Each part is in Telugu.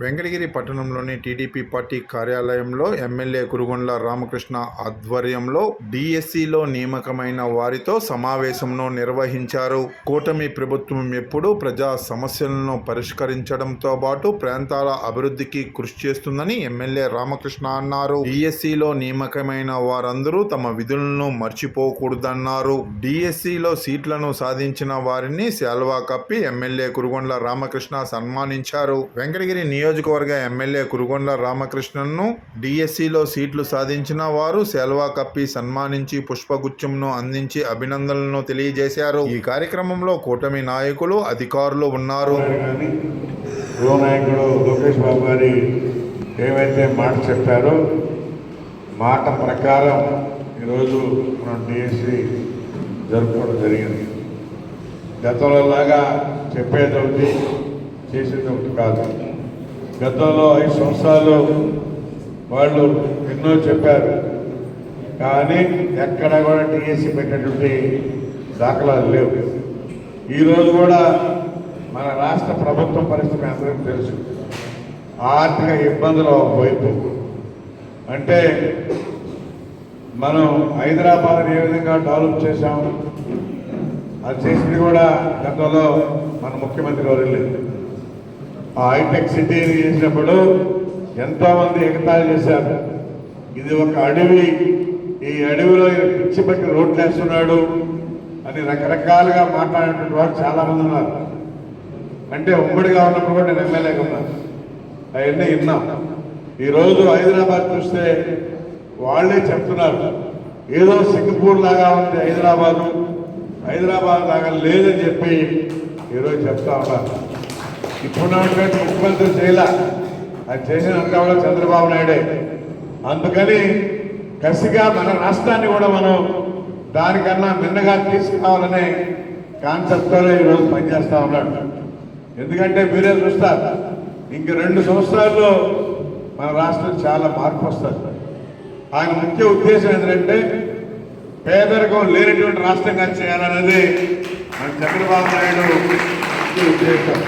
Venkatagiri పట్టణంలోని టీడీపీ పార్టీ కార్యాలయంలో ఎమ్మెల్యే కురుగొండ్ల రామకృష్ణ ఆధ్వర్యంలో డిఎస్సిలో నియామకమైన వారితో సమావేశంను నిర్వహించారు. కూటమి ప్రభుత్వం ఎప్పుడూ ప్రజా సమస్యలను పరిష్కరించడంతో పాటు ప్రాంతాల అభివృద్ధికి కృషి చేస్తుందని ఎమ్మెల్యే రామకృష్ణ అన్నారు. డిఎస్సిలో నియామకమైన వారందరూ తమ విధులను మర్చిపోకూడదన్నారు. డిఎస్సిలో సీట్లను సాధించిన వారిని శాల్వా కప్పి ఎమ్మెల్యే కురుగొండ్ల రామకృష్ణ సన్మానించారు. వెంకటగిరి నియోజకవర్గ ఎమ్మెల్యే కురుగొండ్ల రామకృష్ణన్ను డిఎస్సిలో సీట్లు సాధించిన వారు సెల్వా కప్పి సన్మానించి పుష్పగుచ్చంను అందించి అభినందనలను తెలియజేశారు. ఈ కార్యక్రమంలో కూటమి నాయకులు అధికారులు ఉన్నారు. నాయకుడు లోకేష్ బాబు గారి ఏవైతే మాట చెప్పారో మాట ప్రకారం ఈరోజు మనం డిఎస్సి జరుపుకోవడం జరిగింది. గతంలో లాగా చెప్పేది ఒకటి చేసేది ఒకటి కాదు. గతంలో ఐదు సంవత్సరాలు వాళ్ళు ఎన్నో చెప్పారు. కానీ ఎక్కడ కూడా టీఎస్సీ పెట్టినటువంటి దాఖలాలు లేవు. ఈరోజు కూడా మన రాష్ట్ర ప్రభుత్వం పరిస్థితి అందరికీ తెలుసు. ఆర్థిక ఇబ్బందులు వైపు అంటే మనం హైదరాబాద్ ఏ విధంగా డెవలప్ చేశాము అది చేసింది కూడా గతంలో మన ముఖ్యమంత్రి గారు వెళ్ళింది హైటెక్ సిటీని చేసినప్పుడు ఎంతోమంది ఎగతాళి చేశారు. ఇది ఒక అడవి. ఈ అడవిలో పిచ్చి పట్టి రోడ్లు వేస్తున్నాడు అని రకరకాలుగా మాట్లాడేటువంటి వారు చాలామంది ఉన్నారు. అంటే ఉమ్మడిగా ఉన్నప్పుడు కూడా నేను ఎమ్మెల్యేగా ఉన్నాను అవన్నీ విన్నాం. ఈరోజు హైదరాబాద్ చూస్తే వాళ్ళే చెప్తున్నారు. ఏదో సింగపూర్ లాగా ఉంది హైదరాబాదు. హైదరాబాద్ లాగా లేదని చెప్పి ఈరోజు చెప్తా ఉన్నారు. ఇప్పుడున్నటువంటి ముఖ్యమంత్రి చేయలే అది చేసినంత కూడా చంద్రబాబు నాయుడే. అందుకని కసిగా మన రాష్ట్రాన్ని కూడా మనం దానికన్నా మిన్నగా తీసుకురావాలనే కాన్సెప్ట్తోనే ఈరోజు పనిచేస్తా ఉన్నాడు. ఎందుకంటే మీరే చూస్తారు ఇంక రెండు సంవత్సరాల్లో మన రాష్ట్రం చాలా మార్పు వస్తుంది. ఆయన ముఖ్య ఉద్దేశం ఏంటంటే పేదరికం లేనటువంటి రాష్ట్రంగా చేయాలన్నది మన చంద్రబాబు నాయుడు ముఖ్య ఉద్దేశం.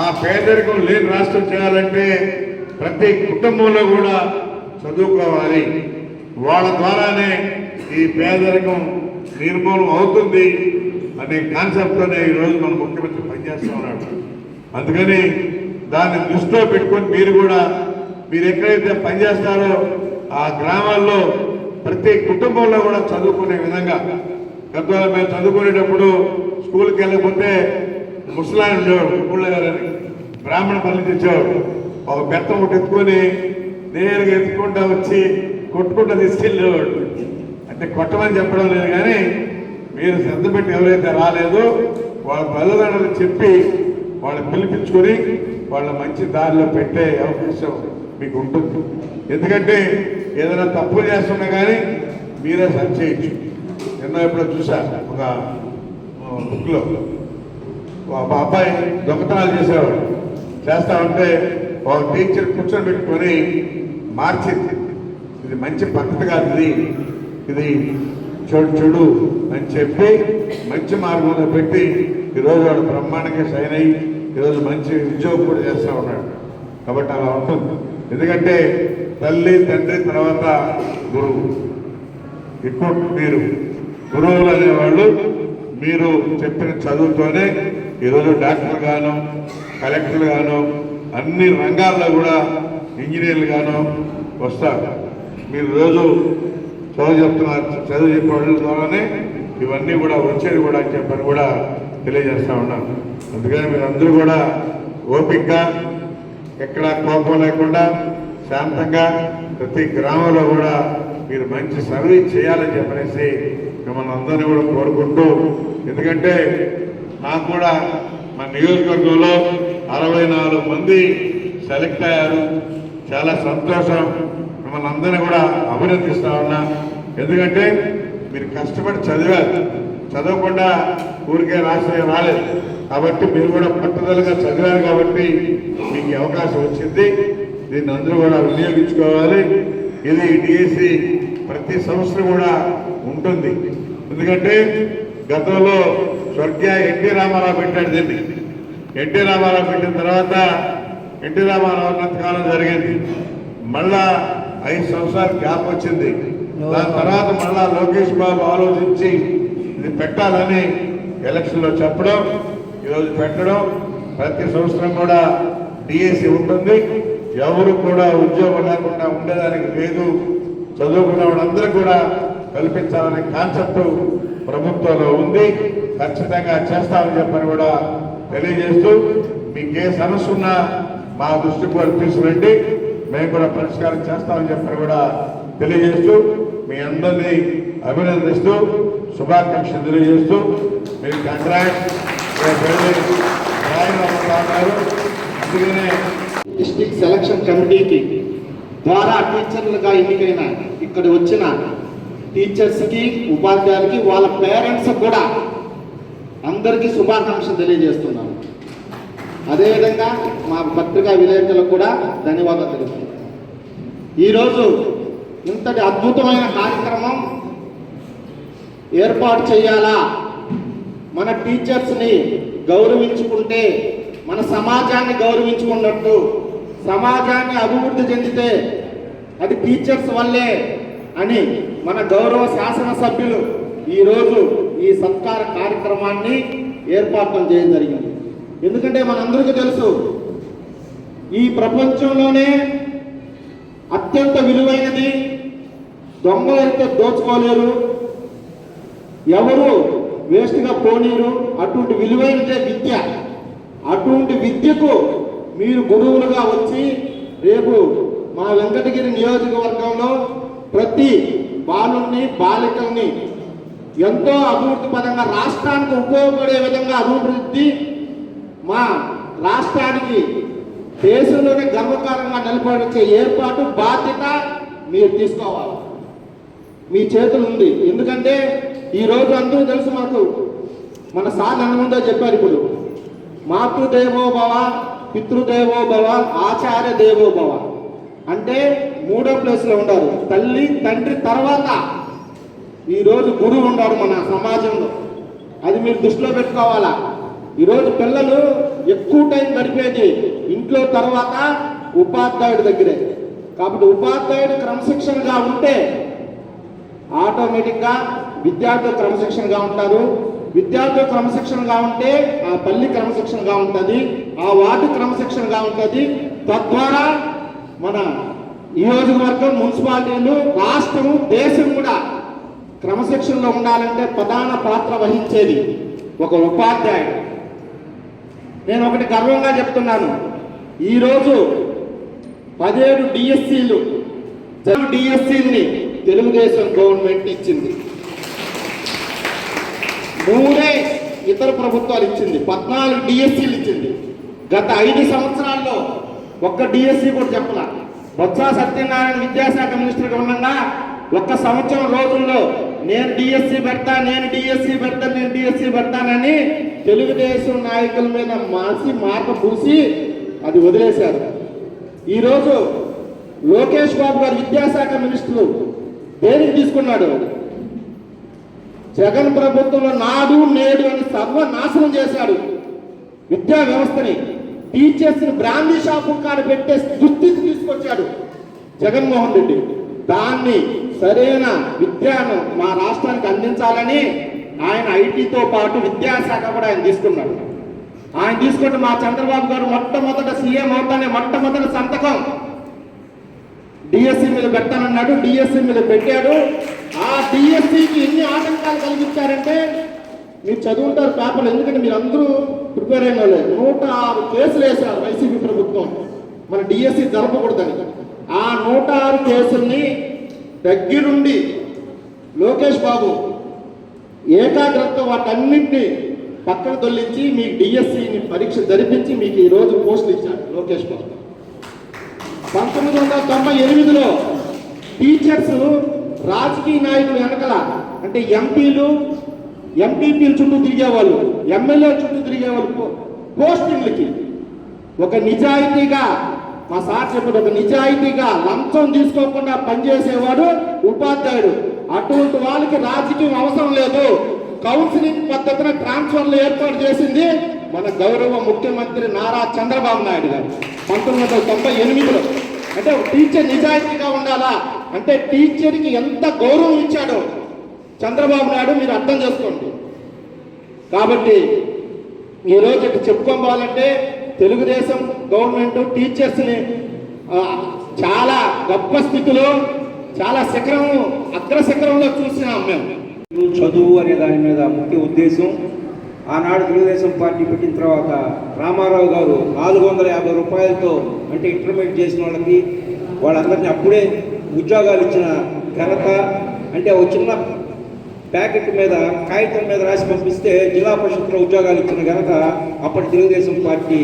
ఆ పేదరికం లేని రాష్ట్రం చేయాలంటే ప్రతి కుటుంబంలో కూడా చదువుకోవాలి. వాళ్ళ ద్వారానే ఈ పేదరికం నిర్మూలన అవుతుంది అనే కాన్సెప్ట్తోనే ఈరోజు మన ముఖ్యమంత్రి పనిచేస్తూ ఉన్నాడు. అందుకని దాన్ని దృష్టిలో పెట్టుకొని మీరు కూడా మీరు ఎక్కడైతే పనిచేస్తారో ఆ గ్రామాల్లో ప్రతి కుటుంబంలో కూడా చదువుకునే విధంగా. గతంలో మేము చదువుకునేటప్పుడు స్కూల్కి వెళ్ళకపోతే ముసలాయన ఉండేవాడు ఊళ్ళో గారని. బ్రాహ్మణ పల్లి తెచ్చేవాడు. ఒక బెత్తం ఒకటి ఎత్తుకొని నేరుగా ఎత్తుకుంటా వచ్చి కొట్టుకుంటా తీసుకెళ్ళేవాడు అంటే కొట్టమని చెప్పడం లేదు కానీ మీరు శ్రద్ధ పెట్టి ఎవరైతే రాలేదో వాళ్ళ తల్లిదండ్రులు చెప్పి వాళ్ళని పిలిపించుకొని వాళ్ళ మంచి దారిలో పెట్టే అవకాశం మీకు ఉంటుంది. ఎందుకంటే ఏదైనా తప్పు చేస్తున్నా కానీ మీరే సరి చేయొచ్చు ఎన్నో ఎప్పుడో చూసా ఒక బుక్లో. మా అబ్బాయి దొంగతనాలు చేసేవాడు. చేస్తా ఉంటే ఒక టీచర్ కూర్చోబెట్టుకొని పెట్టుకొని మార్చింది ఇది మంచి పద్ధతి కాదు ఇది. ఇది చెడు చెడు అని చెప్పి మంచి మార్గంలో పెట్టి ఈరోజు వాడు బ్రహ్మాండంగా సైన్ అయ్యి ఈరోజు మంచి ఉద్యోగం కూడా చేస్తూ ఉన్నాడు. కాబట్టి అలా ఉంటుంది. ఎందుకంటే తల్లి తండ్రి తర్వాత గురువు. ఎక్కువ మీరు గురువులు అనేవాళ్ళు మీరు చెప్పిన చదువుతోనే ఈరోజు డాక్టర్లు గాను కలెక్టర్లు గాను అన్ని రంగాల్లో కూడా ఇంజనీర్లు గాను వస్తారు. మీరు రోజు చదువు చెప్తున్నారు చదువు చెప్పడం ద్వారానే ఇవన్నీ కూడా వచ్చేది కూడా అని చెప్పని కూడా తెలియజేస్తూ ఉన్నాను. అందుకని మీరు అందరూ కూడా ఓపికగా ఎక్కడ కోపం లేకుండా శాంతంగా ప్రతి గ్రామంలో కూడా మీరు మంచి సర్వీస్ చేయాలని చెప్పనేసి మిమ్మల్ని అందరినీ కూడా కోరుకుంటూ ఎందుకంటే నాకు కూడా మా నియోజకవర్గంలో అరవై నాలుగు మంది సెలెక్ట్ అయ్యారు. చాలా సంతోషం. మిమ్మల్ని అందరినీ కూడా అభినందిస్తా ఉన్నా. ఎందుకంటే మీరు కష్టపడి చదివారు. చదవకుండా ఊరికే రాసే రాలేదు. కాబట్టి మీరు కూడా పట్టుదలగా చదివారు కాబట్టి మీకు అవకాశం వచ్చింది. దీన్ని అందరూ కూడా వినియోగించుకోవాలి. ఇది డిఎస్సి ప్రతి సంవత్సరం కూడా ఉంటుంది. ఎందుకంటే గతంలో స్వర్గీయ ఎన్టీ రామారావు పెట్టాడు దీన్ని. ఎన్టీ రామారావు పెట్టిన తర్వాత ఎన్టీ రామారావు ఉన్నంతకాలం జరిగింది. మళ్ళా ఐదు సంవత్సరాలు గ్యాప్ వచ్చింది. దాని తర్వాత మళ్ళా లోకేష్ బాబు ఆలోచించి ఇది పెట్టాలని ఎలక్షన్లో చెప్పడం ఈరోజు పెట్టడం ప్రతి సంవత్సరం కూడా డిఎస్సి ఉంటుంది. ఎవరు కూడా ఉద్యోగం లేకుండా ఉండేదానికి లేదు. చదువుకున్న వాళ్ళందరూ కూడా కల్పించాలనే కాన్సెప్ట్ ప్రభుత్వంలో ఉంది. ఖచ్చితంగా చేస్తామని చెప్పని కూడా తెలియజేస్తూ మీకు ఏ సమస్య ఉన్నా మా దృష్టికి వారు తీసుకురండి. మేము కూడా పరిష్కారం చేస్తామని చెప్పని కూడా తెలియజేస్తూ మీ అందరినీ అభినందిస్తూ శుభాకాంక్షలు తెలియజేస్తూ మీరు కంట్రాక్ట్ గారు. అందుకనే డిస్ట్రిక్ట్ సెలక్షన్ కమిటీకి ద్వారా టీచర్లుగా ఎన్నికైన ఇక్కడ వచ్చిన టీచర్స్కి ఉపాధ్యాయులకి వాళ్ళ పేరెంట్స్ కూడా అందరికీ శుభాకాంక్షలు తెలియజేస్తున్నాను. అదేవిధంగా మా పత్రికా విలేకరులకు కూడా ధన్యవాదాలు తెలుపుతున్నాను. ఈరోజు ఇంతటి అద్భుతమైన కార్యక్రమం ఏర్పాటు చేయాలా? మన టీచర్స్ని గౌరవించుకుంటే మన సమాజాన్ని గౌరవించుకున్నట్టు సమాజాన్ని అభివృద్ధి చెందితే అది టీచర్స్ వల్లే అని మన గౌరవ శాసనసభ్యులు ఈరోజు ఈ సత్కార కార్యక్రమాన్ని ఏర్పాటు చేయడం జరిగింది. ఎందుకంటే మనందరికీ తెలుసు ఈ ప్రపంచంలోనే అత్యంత విలువైనది దొంగలైతే దోచుకోలేరు ఎవరు వేస్ట్గా పోనీరు అటువంటి విలువైనదే విద్య. అటువంటి విద్యకు మీరు గురువులుగా వచ్చి రేపు మా వెంకటగిరి నియోజకవర్గంలో ప్రతి బాలుని బాలికల్ని ఎంతో అభివృద్ధి పరంగా రాష్ట్రానికి ఉపయోగపడే విధంగా అభివృద్ధి మా రాష్ట్రానికి దేశంలోనే గర్వకారంగా నిలబడించే ఏర్పాటు బాధ్యత మీరు తీసుకోవాలి. మీ చేతులు ఉంది. ఎందుకంటే ఈ రోజు అందరూ తెలుసు మాకు. మన సార్ నన్ను చెప్పారు ఇప్పుడు. మాతృదేవోభవ పితృదేవోభవ ఆచార్య దేవోభవ. అంటే మూడో ప్లేస్లో ఉండారు. తల్లి తండ్రి తర్వాత ఈరోజు గురువు ఉన్నాడు మన సమాజంలో. అది మీరు దృష్టిలో పెట్టుకోవాలా? ఈరోజు పిల్లలు ఎక్కువ టైం గడిపేది ఇంట్లో తర్వాత ఉపాధ్యాయుడి దగ్గరే. కాబట్టి ఉపాధ్యాయుడు క్రమశిక్షణగా ఉంటే ఆటోమేటిక్గా విద్యార్థులు క్రమశిక్షణగా ఉంటారు. విద్యార్థులు క్రమశిక్షణగా ఉంటే ఆ పల్లి క్రమశిక్షణగా ఉంటుంది. ఆ వార్డు క్రమశిక్షణగా ఉంటుంది. తద్వారా మన నియోజకవర్గం మున్సిపాలిటీలు రాష్ట్రం దేశం కూడా క్రమశిక్షణలో ఉండాలంటే ప్రధాన పాత్ర వహించేది ఒక ఉపాధ్యాయుడు. నేను ఒకటి గర్వంగా చెప్తున్నాను. ఈరోజు పదిహేడు డిఎస్సీలు డిఎస్సీని తెలుగుదేశం గవర్నమెంట్ ఇచ్చింది. మూడే ఇతర ప్రభుత్వాలు ఇచ్చింది. పద్నాలుగు డిఎస్సీలు ఇచ్చింది. గత ఐదు సంవత్సరాల్లో ఒక్క డిఎస్సి కూడా చెప్పలేదు బొత్స సత్యనారాయణ విద్యాశాఖ మినిస్టర్గా ఉండగా ఒక్క సంవత్సరం రోజుల్లో నేను డిఎస్సి పెడతా నేను డిఎస్సి పెడతా నేను డిఎస్సి పెడతానని తెలుగుదేశం నాయకుల మీద మాసి మాట పూసి అది వదిలేశారు. ఈరోజు లోకేష్ బాబు గారు విద్యాశాఖ మినిస్టర్లు దేనికి తీసుకున్నాడు? జగన్ ప్రభుత్వంలో నాడు నేడు అని సర్వనాశనం చేశాడు విద్యా వ్యవస్థని. టీచర్స్ని బ్రాందీ షాపు కాడ పెట్టే దుస్థితి తీసుకొచ్చాడు జగన్మోహన్ రెడ్డి. దాన్ని సరైన విద్యను మా రాష్ట్రానికి అందించాలని ఆయన ఐటీతో పాటు విద్యాశాఖ కూడా ఆయన తీసుకున్నాడు. ఆయన తీసుకుంటే మా చంద్రబాబు గారు మొట్టమొదట సీఎం అవుతానే మొట్టమొదటి సంతకం డిఎస్సి మీద పెట్టానన్నాడు డిఎస్సి మీద పెట్టాడు. ఆ డిఎస్సికి ఎన్ని ఆటంకాలు కలిగించారంటే మీరు చదువుంటారు పేపర్లు ఎందుకంటే మీరు అందరూ ప్రిపేర్ అయిన లేదు నూట ఆరు కేసులు వేశారు వైసీపీ ప్రభుత్వం. మన డిఎస్సి జరపకూడదని. ఆ నూట ఆరు కేసుల్ని దగ్గరుండి లోకేష్ బాబు ఏకాగ్రత వాటన్నింటినీ పక్కన తొలగించి మీకు డిఎస్సిని పరీక్ష జరిపించి మీకు ఈరోజు పోస్టులు ఇచ్చారు లోకేష్ బాబు. పంతొమ్మిది వందల తొంభై ఎనిమిదిలో టీచర్స్ రాజకీయ నాయకులు వెనకల అంటే ఎంపీలు ఎంపీపీలు చుట్టూ తిరిగేవాళ్ళు ఎమ్మెల్యే చుట్టూ తిరిగేవాళ్ళు పోస్టింగ్లకి. ఒక నిజాయితీగా మా సార్ చెప్పాడు ఒక నిజాయితీగా లంచం తీసుకోకుండా పనిచేసేవాడు ఉపాధ్యాయుడు. అటువంటి వాళ్ళకి రాజకీయం అవసరం లేదు. కౌన్సిలింగ్ పద్ధతిన ట్రాన్స్ఫర్లు ఏర్పాటు చేసింది మన గౌరవ ముఖ్యమంత్రి నారా చంద్రబాబు నాయుడు గారు. పంతొమ్మిది వందల తొంభై ఎనిమిదిలో. అంటే టీచర్ నిజాయితీగా ఉండాలా? అంటే టీచర్కి ఎంత గౌరవం ఇచ్చాడో. చంద్రబాబు నాయుడు మీరు అర్థం చేసుకోండి. కాబట్టి ఈరోజు ఇటు చెప్పుకోవాలంటే తెలుగుదేశం గవర్నమెంట్ టీచర్స్ని చాలా గొప్ప స్థితిలో చాలా శిఖరం అగ్రశిఖరంలో చూసినాం మేము. చదువు అనే దాని మీద ముఖ్య ఉద్దేశం ఆనాడు తెలుగుదేశం పార్టీ పెట్టిన తర్వాత రామారావు గారు నాలుగు వందల యాభై రూపాయలతో అంటే ఇంటర్మీడియట్ చేసిన వాళ్ళకి వాళ్ళందరినీ అప్పుడే ఉద్యోగాలు ఇచ్చిన ఘనత అంటే ఒక చిన్న ప్యాకెట్ మీద కాగితం మీద రాసి పంపిస్తే జిల్లా పరిషత్లో ఉద్యోగాలు ఇచ్చిన ఘనత అప్పటి తెలుగుదేశం పార్టీ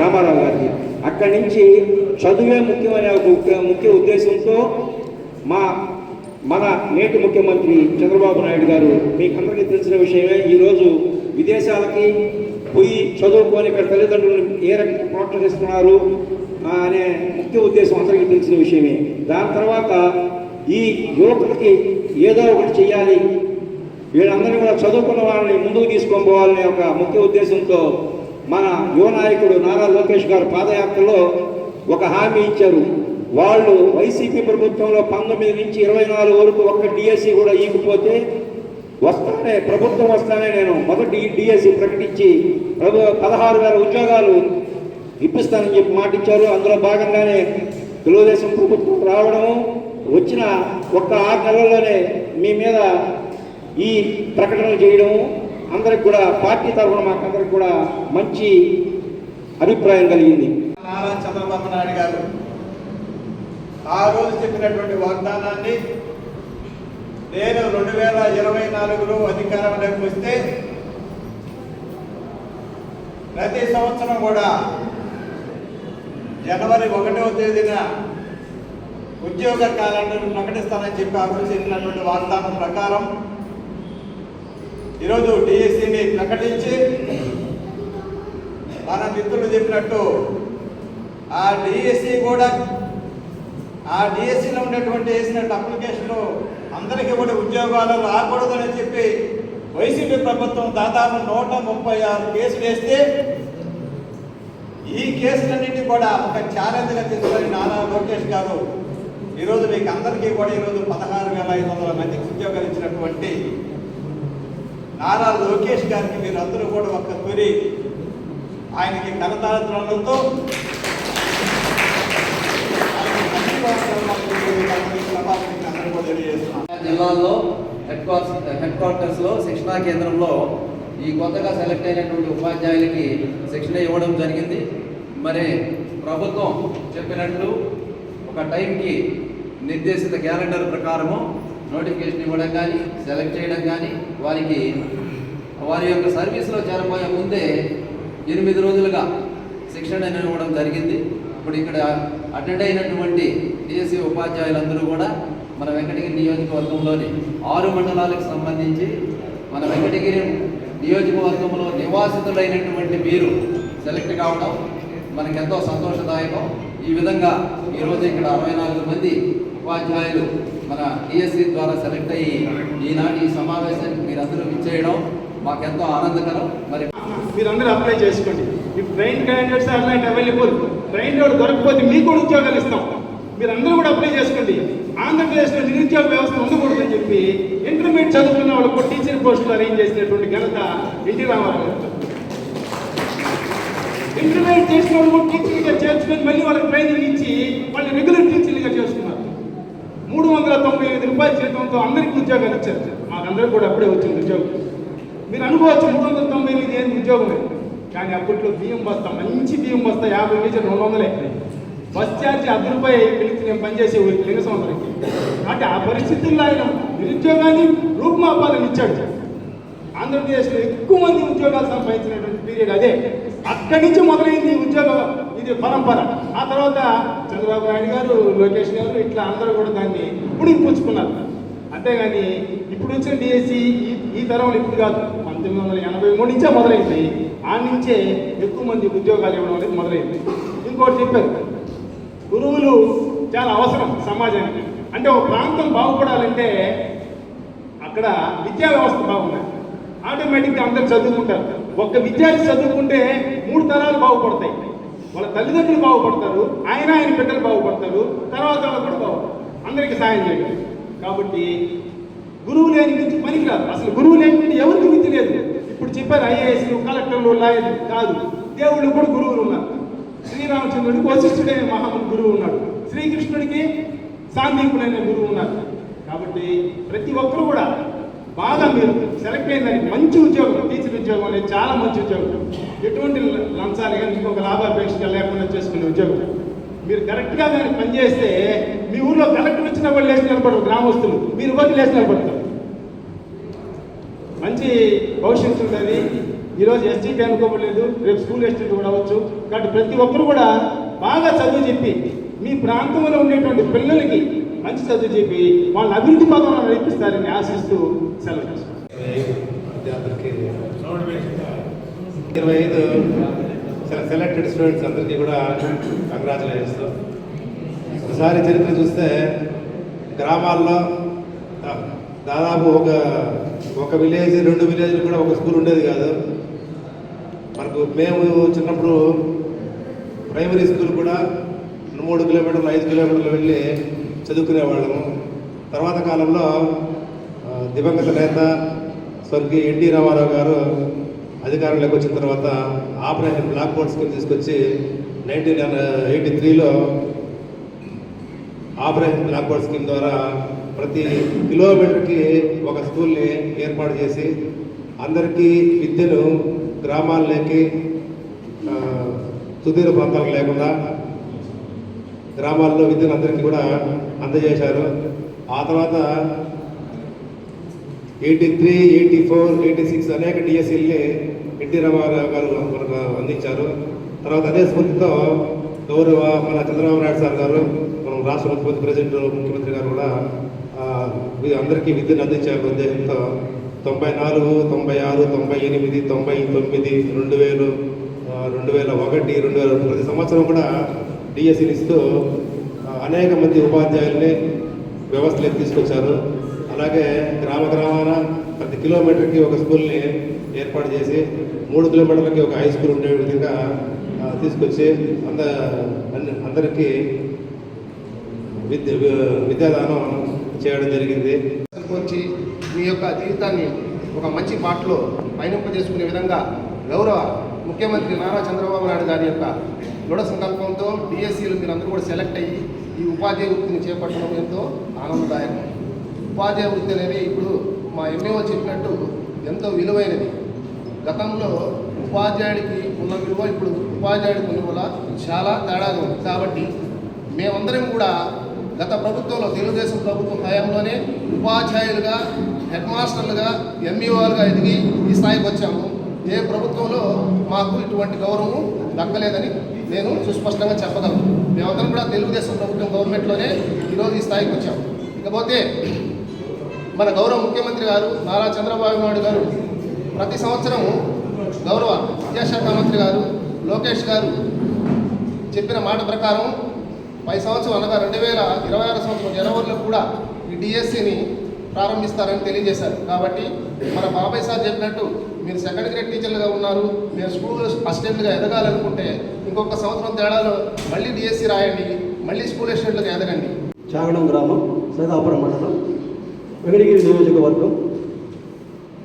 రామారావు గారికి అక్కడి నుంచి చదువే ముఖ్యమనే ఒక ముఖ్య ఉద్దేశంతో మా మన నేటి ముఖ్యమంత్రి చంద్రబాబు నాయుడు గారు మీకు అందరికీ తెలిసిన విషయమే ఈరోజు విదేశాలకి పోయి చదువుకొని ఇక్కడ తల్లిదండ్రులు ఏ రకంగా ప్రోత్సహిస్తున్నారు అనే ముఖ్య ఉద్దేశం అందరికీ తెలిసిన విషయమే. దాని తర్వాత ఈ యువకులకి ఏదో ఒకటి చేయాలి వీళ్ళందరినీ కూడా చదువుకున్న వాళ్ళని ముందుకు తీసుకొని పోవాలనే ఒక ముఖ్య ఉద్దేశంతో మన యువ నాయకుడు నారా లోకేష్ గారు పాదయాత్రలో ఒక హామీ ఇచ్చారు. వాళ్ళు వైసీపీ ప్రభుత్వంలో పంతొమ్మిది నుంచి ఇరవై నాలుగు వరకు ఒక్క డిఎస్సి కూడా ఈకపోతే వస్తానే ప్రభుత్వం వస్తానే నేను మొదటి డిఎస్సి ప్రకటించి ప్రభు పదహారు వేల ఉద్యోగాలు ఇప్పిస్తానని చెప్పి మాట ఇచ్చారు అందులో భాగంగానే తెలుగుదేశం ప్రభుత్వం రావడము వచ్చిన ఒక్క ఆరు నెలల్లోనే మీ మీద ఈ ప్రకటనలు చేయడము అందరికి కూడా పార్టీ తరఫున మాకందరికి కూడా మంచి అభిప్రాయం కలిగింది. నారా చంద్రబాబు నాయుడు గారు ఆ రోజు చెప్పినటువంటి వాగ్దానాన్ని నేను రెండు వేల ఇరవై నాలుగులో అధికారంలోకి వస్తే ప్రతి సంవత్సరం కూడా జనవరి ఒకటవ తేదీన ఉద్యోగ క్యాలెండర్ ప్రకటిస్తానని చెప్పి ఆ రోజు వాగ్దానం ప్రకారం ఈరోజు డిఎస్సిని ప్రకటించి మన మిత్రులు చెప్పినట్టు ఆ డిఎస్సి కూడా ఆ డిఎస్సిలో ఉన్నటువంటి వేసినట్టు అప్లికేషన్లు అందరికీ కూడా ఉద్యోగాలు రాకూడదని చెప్పి వైసీపీ ప్రభుత్వం దాదాపు నూట ముప్పై ఆరు కేసులు వేస్తే ఈ కేసులన్నింటినీ కూడా ఒక ఛాలెంజ్గా తీసుకొని నారా లోకేష్ గారు ఈరోజు మీకు అందరికీ కూడా ఈరోజు పదహారు వేల ఐదు వందల మందికి ఉద్యోగాలు ఇచ్చినటువంటి నారా లోకేష్ గారికి మీరు అందరూ కూడా ఒక్క తొలి ఆయనకి కరతాళతో తెలియజేస్తున్నాను జిల్లాల్లో హెడ్ క్వార్టర్స్ హెడ్ క్వార్టర్స్లో శిక్షణా కేంద్రంలో ఈ కొత్తగా సెలెక్ట్ అయినటువంటి ఉపాధ్యాయులకి శిక్షణ ఇవ్వడం జరిగింది. మరి ప్రభుత్వం చెప్పినట్లు ఒక టైంకి నిర్దేశిత క్యాలెండర్ ప్రకారము నోటిఫికేషన్ ఇవ్వడం కానీ సెలెక్ట్ చేయడం కానీ వారికి వారి యొక్క సర్వీస్లో చేరబోయే ముందే ఎనిమిది రోజులుగా శిక్షణ ఇవ్వడం జరిగింది. ఇప్పుడు ఇక్కడ అటెండ్ అయినటువంటి డిఎస్సి ఉపాధ్యాయులందరూ కూడా మన వెంకటగిరి నియోజకవర్గంలోని ఆరు మండలాలకు సంబంధించి మన వెంకటగిరి నియోజకవర్గంలో నివాసితులైనటువంటి మీరు సెలెక్ట్ కావడం మనకెంతో సంతోషదాయకం. ఈ విధంగా ఈరోజు ఇక్కడ అరవై నాలుగు మంది ఉపాధ్యాయులు మన డిఎస్సి ద్వారా సెలెక్ట్ అయ్యి ఈనాటి ఈ సమావేశానికి మీరందరూ విచ్చేయడం మాకెంతో ఆనందకరం. మరి మీరందరూ అప్లై చేసుకోండి. ఈ train candidates are not available train road దొరకకపోతే మీకు కూడా ఉద్యోగాలు ఇస్తాం. మీరందరూ కూడా అప్లై చేసుకోండి. ఆంధ్రప్రదేశ్లో నిరుద్యోగ వ్యవస్థ ఉండకూడదని చెప్పి ఇంటర్మీడియట్ చదువుకున్న వాళ్ళకు టీచర్ పోస్టులు అరేంజ్ చేసినటువంటి ఘనత ఎన్టీ రామారావు ఇంటర్మీడియట్ చేసిన వాళ్ళు కూడా టీచర్గా చేర్చుకొని మళ్ళీ వాళ్ళకి ట్రైనింగ్ ఇచ్చి వాళ్ళు రెగ్యులర్ టీచర్లుగా చేసుకున్నారు. మూడు వందల తొంభై ఎనిమిది రూపాయల జీతంతో అందరికీ ఉద్యోగాలు ఇచ్చారు. మాకందరూ కూడా అప్పుడే వచ్చింది ఉద్యోగం. మీరు అనుకోవచ్చు మూడు వందల తొంభై ఎనిమిది ఏంది ఉద్యోగమే కానీ అప్పట్లో బియ్యం బస్తా మంచి బియ్యం బస్తా యాభై నుంచి రెండు వందలే. బస్ ఛార్జీ అర్ధ రూపాయి పిలిచి నేను పనిచేసే ఊరికి లింగ సంవత్సరానికి అంటే ఆ పరిస్థితుల్లో ఆయన నిరుద్యోగాన్ని రూపుమాపాలని ఇచ్చాడు. ఆంధ్రప్రదేశ్లో ఎక్కువ మంది ఉద్యోగాలు సంపాదించినటువంటి పీరియడ్ అదే. అక్కడి నుంచి మొదలైంది ఉద్యోగ ఇది పరంపర. ఆ తర్వాత చంద్రబాబు నాయుడు గారు లోకేష్ గారు ఇట్లా అందరూ కూడా దాన్ని పుడికి పుచ్చుకున్నారు అంతేగాని ఇప్పుడు వచ్చిన డిఎస్సి ఈ ఈ తరంలో ఇప్పుడు కాదు. పంతొమ్మిది వందల ఎనభై మూడు నుంచే మొదలైంది. ఆ నుంచే ఎక్కువ మంది ఉద్యోగాలు ఇవ్వడం అనేది మొదలైంది. ఇంకోటి చెప్పారు. గురువులు చాలా అవసరం సమాజానికి. అంటే ఒక ప్రాంతం బాగుపడాలంటే అక్కడ విద్యా వ్యవస్థ బాగుండాలి. ఆటోమేటిక్గా అందరు చదువుకుంటారు. ఒక్క విద్యార్థి చదువుకుంటే మూడు తరాలు బాగుపడతాయి. వాళ్ళ తల్లిదండ్రులు బాగుపడతారు ఆయన ఆయన బిడ్డలు బాగుపడతారు తర్వాత వాళ్ళు కూడా బాగుపడతారు. అందరికీ సాయం చేయాలి కాబట్టి గురువు లేని విద్య పనికిరాదు. అసలు గురువు లేని ఎవరికి విద్య లేదు. ఇప్పుడు చెప్పారు ఐఏఎస్లు కలెక్టర్లు లాయర్లు కాదు. దేవుళ్ళు కూడా గురువులు ఉన్నారు. శ్రీరామచంద్రుడికి వశిష్ఠుడైన మహాముని గురువు ఉన్నాడు. శ్రీకృష్ణుడికి సాందీపుడైన గురువు ఉన్నారు. కాబట్టి ప్రతి ఒక్కరు కూడా బాగా మీరు సెలెక్ట్ అయిందని మంచి ఉద్యోగం టీచర్ ఉద్యోగం అనేది చాలా మంచి ఉద్యోగం. ఎటువంటి లంచాలు కానీ ఇంకొక లాభాపేక్ష లేకుండా చేసుకునే ఉద్యోగం. మీరు కరెక్ట్గా దాన్ని పనిచేస్తే మీ ఊర్లో కలెక్టర్ వచ్చిన వాళ్ళు లేచి నిలబడరు గ్రామస్తులు. మీరు ఒకటి లేచి నిలబడతారు. మంచి భవిష్యత్తు ఉంటుంది. ఈరోజు ఎస్టీకి అనుకోవట్లేదు రేపు స్కూల్ ఎస్టీలు కూడా అవ్వచ్చు. కాబట్టి ప్రతి ఒక్కరు కూడా బాగా చదువు చెప్పి మీ ప్రాంతంలో ఉండేటువంటి పిల్లలకి మంచి చదువు చెప్పి వాళ్ళని అభివృద్ధి పదంలో నడిపిస్తారని ఆశిస్తూ సెలవు ఇరవై ఐదు సెలెక్టెడ్ స్టూడెంట్స్ అందరికీ కూడా కంగ్రాచులేషన్స్ ఒకసారి చరిత్ర చూస్తే గ్రామాల్లో దాదాపు ఒక ఒక విలేజ్ రెండు విలేజ్లు కూడా ఒక స్కూల్ ఉండేది కాదు. మనకు మేము చిన్నప్పుడు ప్రైమరీ స్కూల్ కూడా మూడు కిలోమీటర్లు ఐదు కిలోమీటర్లు వెళ్ళి చదువుకునే వాళ్ళము తర్వాత కాలంలో దివంగత నేత స్వర్గీయ ఎన్టీ రామారావు గారు అధికారంలోకి వచ్చిన తర్వాత ఆపరేషన్ బ్లాక్ బోర్డ్ స్కీమ్ తీసుకొచ్చి నైన్టీన్ ఎయిటీ త్రీలో ఆపరేషన్ బ్లాక్ బోర్డ్ స్కీమ్ ద్వారా ప్రతి కిలోమీటర్కి ఒక స్కూల్ని ఏర్పాటు చేసి అందరికీ విద్యను గ్రామాల్లోకి సుదీర ప్రాంతాలకు లేకుండా గ్రామాల్లో విద్యను అందరికీ కూడా అందజేశారు. ఆ తర్వాత eighty three eighty four eighty six అనేక డిఎస్సీల్ని ఎన్టీ రామారావు గారు మనకు అందించారు. తర్వాత అదే స్ఫూర్తితో గౌరవ మన చంద్రబాబు నాయుడు సార్ గారు మనం రాష్ట్ర ముఖ్యమంత్రి ప్రెసిడెంట్ ముఖ్యమంత్రి గారు కూడా అందరికీ విద్యను అందించారు. ఉద్దేశంతో తొంభై నాలుగు తొంభై ఆరు తొంభై ఎనిమిది తొంభై తొమ్మిది రెండు వేలు రెండు వేల ఒకటి రెండు వేల ప్రతి సంవత్సరం కూడా డిఎస్సిలిస్తూ అనేక మంది ఉపాధ్యాయుల్ని వ్యవస్థలోకి తీసుకొచ్చారు అలాగే గ్రామ గ్రామాన ప్రతి కిలోమీటర్కి ఒక స్కూల్ని ఏర్పాటు చేసి మూడు కిలోమీటర్లకి ఒక హై స్కూల్ ఉండే విధంగా తీసుకొచ్చి అంద అందరికీ విద్య విద్యాదానం చేయడం జరిగింది. వచ్చి మీ యొక్క జీవితాన్ని ఒక మంచి బాటలో పయనింపజేసుకునే విధంగా గౌరవ ముఖ్యమంత్రి నారా చంద్రబాబు నాయుడు గారి యొక్క దృఢ సంకల్పంతో డిఎస్సీలు మీరందరూ కూడా సెలెక్ట్ అయ్యి ఈ ఉపాధ్యాయ వృత్తిని చేపట్టడం ఎంతో ఆనందదాయకం. ఉపాధ్యాయ వృత్తి అనేది ఇప్పుడు మా ఎంఏఓ చెప్పినట్టు ఎంతో విలువైనది. గతంలో ఉపాధ్యాయుడికి ఉన్న విలువ ఇప్పుడు ఉపాధ్యాయుడికి ఉన్న విలువ చాలా తేడాగా ఉంది. కాబట్టి మేమందరం కూడా గత ప్రభుత్వంలో తెలుగుదేశం ప్రభుత్వం హయాంలోనే ఉపాధ్యాయులుగా హెడ్ మాస్టర్లుగా ఎంఈఓలుగా ఎదిగి ఈ స్థాయికి వచ్చాము. ఏ ప్రభుత్వంలో మాకు ఇటువంటి గౌరవం దక్కలేదని నేను సుస్పష్టంగా చెప్పగలను. మేమందరం కూడా తెలుగుదేశం ప్రభుత్వం గవర్నమెంట్లోనే ఈరోజు ఈ స్థాయికి వచ్చాము ఇకపోతే మన గౌరవ ముఖ్యమంత్రి గారు నారా చంద్రబాబు నాయుడు గారు ప్రతి సంవత్సరము గౌరవ విద్యాశాఖ మంత్రి గారు లోకేష్ గారు చెప్పిన మాట ప్రకారం పై సంవత్సరం అనగా రెండు వేల ఇరవై ఆరు సంవత్సరం జనవరిలో కూడా ఈ డిఎస్సిని ప్రారంభిస్తారని తెలియజేశారు. కాబట్టి మన బాబాయ్ సార్ చెప్పినట్టు మీరు సెకండ్ గ్రేడ్ టీచర్లుగా ఉన్నారు మీరు స్కూల్ అసిస్టెంట్గా ఎదగాలనుకుంటే ఇంకొక సంవత్సరం తేడాలో మళ్ళీ డిఎస్సి రాయండి మళ్ళీ స్కూల్ అసిస్టెంట్లుగా ఎదగండి. చాగడం గ్రామం సదాపురం మండలం వెంకటగిరి నియోజకవర్గం.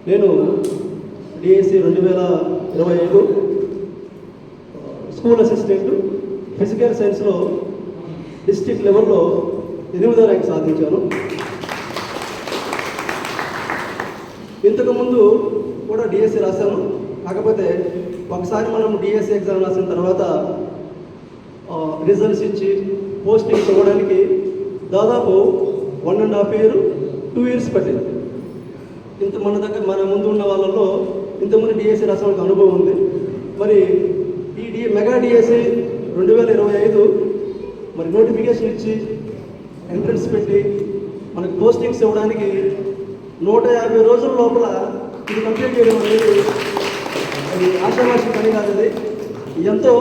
నేను డిఎస్సి రెండు వేల ఇరవై ఐదు స్కూల్ అసిస్టెంట్ ఫిజికల్ సైన్స్లో డిస్ట్రిక్ట్ లెవెల్లో ఎనిమిదో ర్యాంక్ సాధించాను. ఇంతకుముందు కూడా డిఎస్సి రాశాను కాకపోతే ఒకసారి మనం డిఎస్సి ఎగ్జామ్ రాసిన తర్వాత రిజల్ట్స్ ఇచ్చి పోస్టింగ్స్ ఇవ్వడానికి దాదాపు one and half year to years పట్టింది. ఇంత మన దగ్గర మన ముందు ఉన్న వాళ్ళలో ఇంతమంది డిఎస్సి రాసిన వాళ్ళకి అనుభవం ఉంది. మరి ఈ డి మెగా డిఎస్సి రెండు వేల ఇరవై ఐదు మరి నోటిఫికేషన్ ఇచ్చి ఎంట్రన్స్ పెట్టి మనకు పోస్టింగ్స్ ఇవ్వడానికి నూట యాభై రోజుల లోపల ఇది కంప్లీట్ చేయడం అనేది అది ఆశామాషి పని కాదు అది. ఎంతో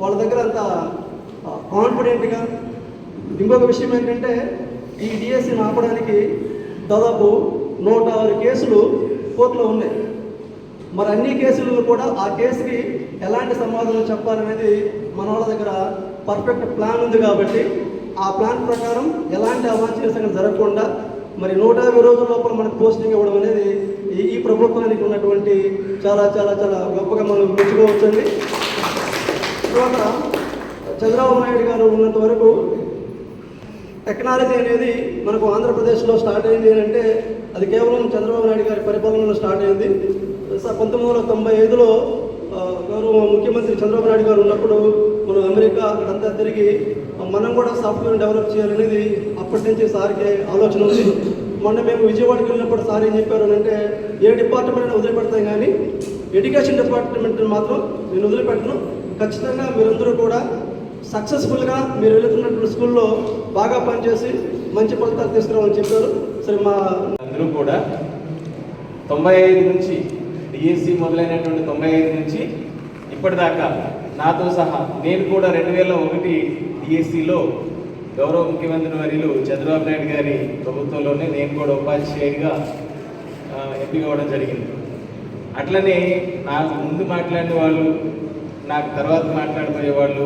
వాళ్ళ దగ్గర అంత కాన్ఫిడెంట్గా ఇంకొక విషయం ఏంటంటే ఈ డిఎస్సిని ఆపడానికి దాదాపు నూట ఆరు కేసులు కోర్టులో ఉన్నాయి. మరి అన్ని కేసులు కూడా ఆ కేసుకి ఎలాంటి సమాధానం చెప్పాలనేది మన వాళ్ళ దగ్గర పర్ఫెక్ట్ ప్లాన్ ఉంది కాబట్టి ఆ ప్లాన్ ప్రకారం ఎలాంటి అవాంఛనీయ సంఘటన జరగకుండా మరి నూట యాభై రోజుల లోపల మనకు పోస్టింగ్ ఇవ్వడం అనేది ఈ ఈ ప్రభుత్వానికి ఉన్నటువంటి చాలా చాలా చాలా గొప్పగా మనం మెచ్చుకోవచ్చండి. తర్వాత చంద్రబాబు నాయుడు గారు ఉన్నంత వరకు టెక్నాలజీ అనేది మనకు ఆంధ్రప్రదేశ్లో స్టార్ట్ అయింది అంటే అది కేవలం చంద్రబాబు నాయుడు గారి పరిపాలనలో స్టార్ట్ అయింది. పంతొమ్మిది వందల తొంభై ఐదులో గారు గౌరవ ముఖ్యమంత్రి చంద్రబాబు నాయుడు గారు ఉన్నప్పుడు మనం అమెరికా అక్కడంతా తిరిగి మనం కూడా సాఫ్ట్వేర్ డెవలప్ చేయాలనేది అప్పటి నుంచి సార్కి ఆలోచన ఉంది. మొన్న మేము విజయవాడకి వెళ్ళినప్పుడు సార్ ఏం చెప్పారు అంటే ఏ డిపార్ట్మెంట్ వదిలిపెడతాం కానీ ఎడ్యుకేషన్ డిపార్ట్మెంట్ మాత్రం నేను వదిలిపెట్టను. ఖచ్చితంగా మీరందరూ కూడా సక్సెస్ఫుల్గా మీరు వెళుతున్నటువంటి స్కూల్లో బాగా పనిచేసి మంచి ఫలితాలు తీసుకురామని చెప్పారు. సరే మా అందరూ కూడా తొంభై ఐదు నుంచి డిఎస్సి మొదలైనటువంటి తొంభై ఐదు నుంచి ఇప్పటిదాకా నాతో సహా నేను కూడా రెండు వేల ఒకటి డిఎస్సిలో గౌరవ ముఖ్యమంత్రి వర్యులు చంద్రబాబు నాయుడు గారి ప్రభుత్వంలోనే నేను కూడా ఉపాధ్యాయుడిగా ఎంపిక అవ్వడం జరిగింది. అట్లనే నాకు ముందు మాట్లాడిన వాళ్ళు నాకు తర్వాత మాట్లాడిపోయే వాళ్ళు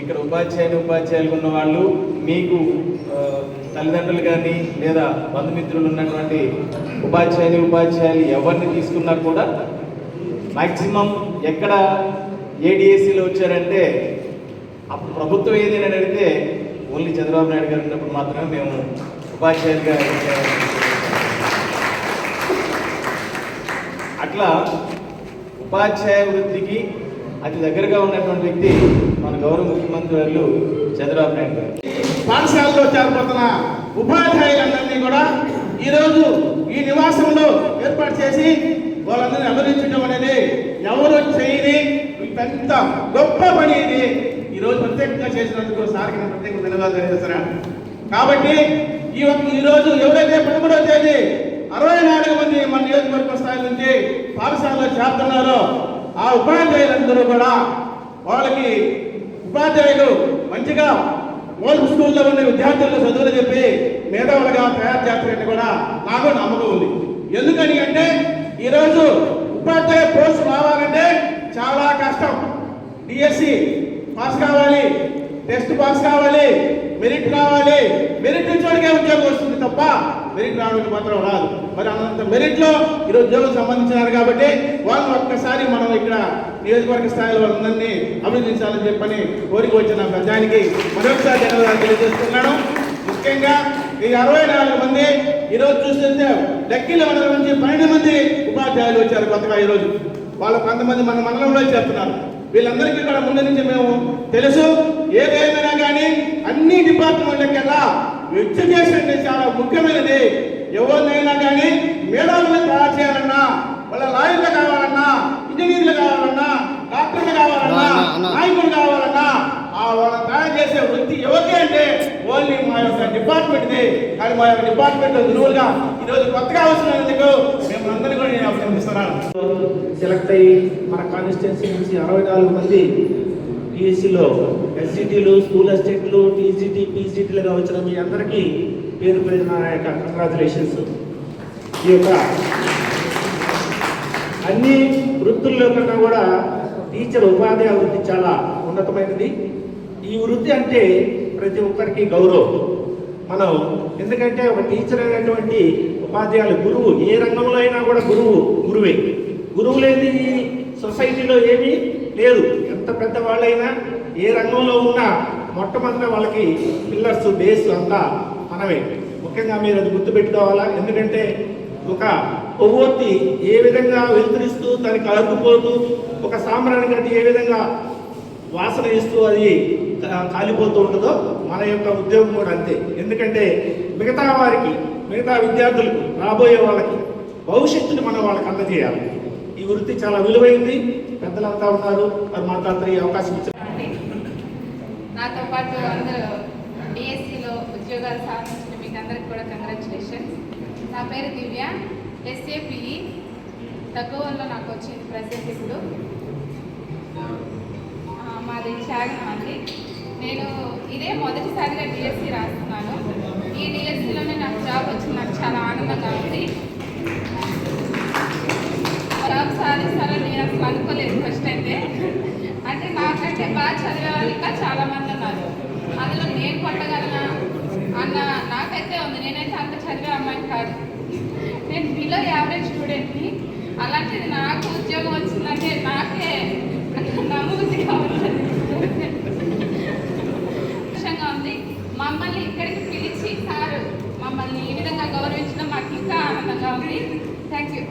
ఇక్కడ ఉపాధ్యాయులు ఉపాధ్యాయులు ఉన్న వాళ్ళు మీకు తల్లిదండ్రులు కానీ లేదా బంధుమిత్రులు ఉన్నటువంటి ఉపాధ్యాయులు ఉపాధ్యాయులు ఎవరిని తీసుకున్నా కూడా మ్యాక్సిమం ఎక్కడ ఏడిఎస్సీలో వచ్చారంటే ప్రభుత్వం ఏదైనా అడిగితే ఓన్లీ చంద్రబాబు నాయుడు గారు ఉన్నప్పుడు మాత్రమే మేము ఉపాధ్యాయులుగా అట్లా ఉపాధ్యాయ వృత్తికి అతి దగ్గరగా ఉన్నటువంటి వ్యక్తి మన గౌరవ ముఖ్యమంత్రి వారు చంద్రబాబు నాయుడు గారు. పాఠశాలలో చేరబోతున్న ఉపాధ్యాయులందరినీ కూడా ఈరోజు ఈ నివాసంలో ఏర్పాటు చేసి వాళ్ళందరినీ అభినందించడం అనేది ఎవరు చేయని పెద్ద గొప్ప పని ఇది. ఈరోజు ప్రత్యేకంగా చేసినందుకు సార్కి నేను ప్రత్యేక ధన్యవాదాలు తెలియజేస్తున్నాను. కాబట్టి ఈ ఒక్క- ఈరోజు ఎవరైతే పదమూడవ తేదీ అరవై నాలుగు మంది మన నియోజకవర్గ స్థాయి నుంచి పాఠశాలలో చేరుతున్నారో ఆ ఉపాధ్యాయులందరూ కూడా వాళ్ళకి ఉపాధ్యాయులు మంచిగా ఓల్డ్ స్కూల్లో ఉన్న విద్యార్థులకు చదువులు చెప్పి మేధావులుగా తయారు చేస్తారని కూడా నాకు నమ్మకం ఉంది. ఎందుకని అంటే ఈరోజు ఉపాధ్యాయ పోస్ట్ రావాలంటే చాలా కష్టం. డిఎస్సి పాస్ కావాలి. టెస్ట్ పాస్ కావాలి. మెరిట్ కావాలి. మెరిట్ వచ్చేవాడికే ఉద్యోగం వస్తుంది తప్ప మెరిట్ రావడానికి మాత్రం రాదు. మరి అంత మెరిట్లో ఈరోజు ఉద్యోగం సంబంధించినారు కాబట్టి వాళ్ళు ఒక్కసారి మనం ఇక్కడ నియోజకవర్గ స్థాయిలో వాళ్ళందరినీ అభినందించాలని చెప్పని కోరిక వచ్చిన ప్రజానికి మరొకసారి ధన్యవాదాలు తెలియజేస్తున్నాను. ముఖ్యంగా ఈ అరవై నాలుగు మంది ఈరోజు చూస్తుంటే లెక్కల మండలం నుంచి పన్నెండు మంది ఉపాధ్యాయులు వచ్చారు కొత్తగా ఈరోజు. వాళ్ళు కొంతమంది మన మండలంలో చేస్తున్నారు వీళ్ళందరికీ కూడా ముందు నుంచి మేము తెలుసు ఏదేమైనా కానీ అన్ని డిపార్ట్మెంట్లకెల్లా ఎడ్యుకేషన్ అనేది చాలా ముఖ్యమైనది. ఎవరినైనా కానీ మేధావులను తయారు చేయాలన్నా వాళ్ళ లాయర్లు కావాలన్నా ఇంజనీర్లు కావాలన్నా డాక్టర్లు కావాలన్నా నాయకులు కావాలన్నా ఆ వాళ్ళ తయారు చేసే వృత్తి ఎవరికి అంటే ఓన్లీ మా యొక్క డిపార్ట్మెంట్ది కానీ మా యొక్క డిపార్ట్మెంట్ గురువులుగా ఈరోజు కొత్తగా అవసరమైనందుకు మేము అందరినీ కూడా నేను అభినందిస్తున్నాను. సెలెక్ట్ అయ్యి మన కాన్స్టిట్యున్సీ నుంచి అరవై నాలుగు మంది పిఎస్సిలో ఎస్సిటీలు స్కూల్ అసిస్టెంట్లు టీజీటీ పీజీటీలుగా వచ్చిన మీ అందరికీ పేరు పేరు నా యొక్క కంగ్రాచులేషన్స్ ఈ యొక్క అన్ని వృత్తుల్లో కన్నా కూడా టీచర్ ఉపాధ్యాయ వృత్తి చాలా ఉన్నతమైనది. ఈ వృత్తి అంటే ప్రతి ఒక్కరికి గౌరవం. మనం ఎందుకంటే ఒక టీచర్ అనేటువంటి ఉపాధ్యాయులు గురువు ఏ రంగంలో అయినా కూడా గురువు గురువే. గురువు లేని సొసైటీలో ఏమీ లేదు. ఎంత పెద్ద వాళ్ళైనా ఏ రంగంలో ఉన్నా మొట్టమొదట వాళ్ళకి పిల్లర్స్ బేస్ అంతా మనమే. ముఖ్యంగా మీరు అది గుర్తుపెట్టుకోవాలా? ఎందుకంటే ఒక కొవ్వొత్తి ఏ విధంగా వెలుతురిస్తూ దానికి అరుకుపోతూ ఒక సాంబ్రాణి గడ్డి ఏ విధంగా వాసన ఇస్తూ అది కాలిపోతూ ఉంటుందో మన యొక్క ఉద్యోగం కూడా అంతే. ఎందుకంటే మిగతా వారికి మిగతా విద్యార్థులకు రాబోయే వాళ్ళకి భవిష్యత్తుని మనం వాళ్ళకి అందజేయాలి. ఈ వృత్తి చాలా విలువైంది. పెద్దలంతా ఉన్నారు. వారు మాట్లాడతారు ఈ అవకాశం ఇచ్చారు. నాతో పాటు అందరూ డిఎస్సిలో ఉద్యోగాలు సాధించిన మీకు అందరికి కూడా కంగ్రాచులేషన్స్ నా పేరు దివ్య. ఎస్ఏపిఈ తక్కువలో నాకు వచ్చింది ప్రజెంట్ ఇప్పుడు. మాది త్యాగం అండి. నేను ఇదే మొదటిసారిగా డిఎస్సి రాస్తున్నాను. ఈ డిఎస్సిలోనే నాకు జాబ్ వచ్చింది నాకు చాలా ఆనందంగా ఉంది. జాబ్ సాధిస్తారో నేను అసలు అనుకోలేదు ఫస్ట్ అయితే. అంటే నాకంటే బాగా చదివే వాళ్ళు ఇంకా చాలామంది ఉన్నారు. అందులో నేను కొట్టగలనా అన్న నాకైతే ఉంది. నేనైతే అంత చదివే అమ్మాయి కాదు. నేను బిలో యావరేజ్ స్టూడెంట్ని అలాంటిది నాకు ఉద్యోగం వచ్చిందంటే నాకే నమ్మబుద్ధిగా ఉంటుంది. సంతోషంగా ఉంది. మమ్మల్ని ఇక్కడికి పిలిచి సార్ మమ్మల్ని ఈ విధంగా గౌరవించడం మాకు ఇంకా ఆనందంగా ఉంది. Thank you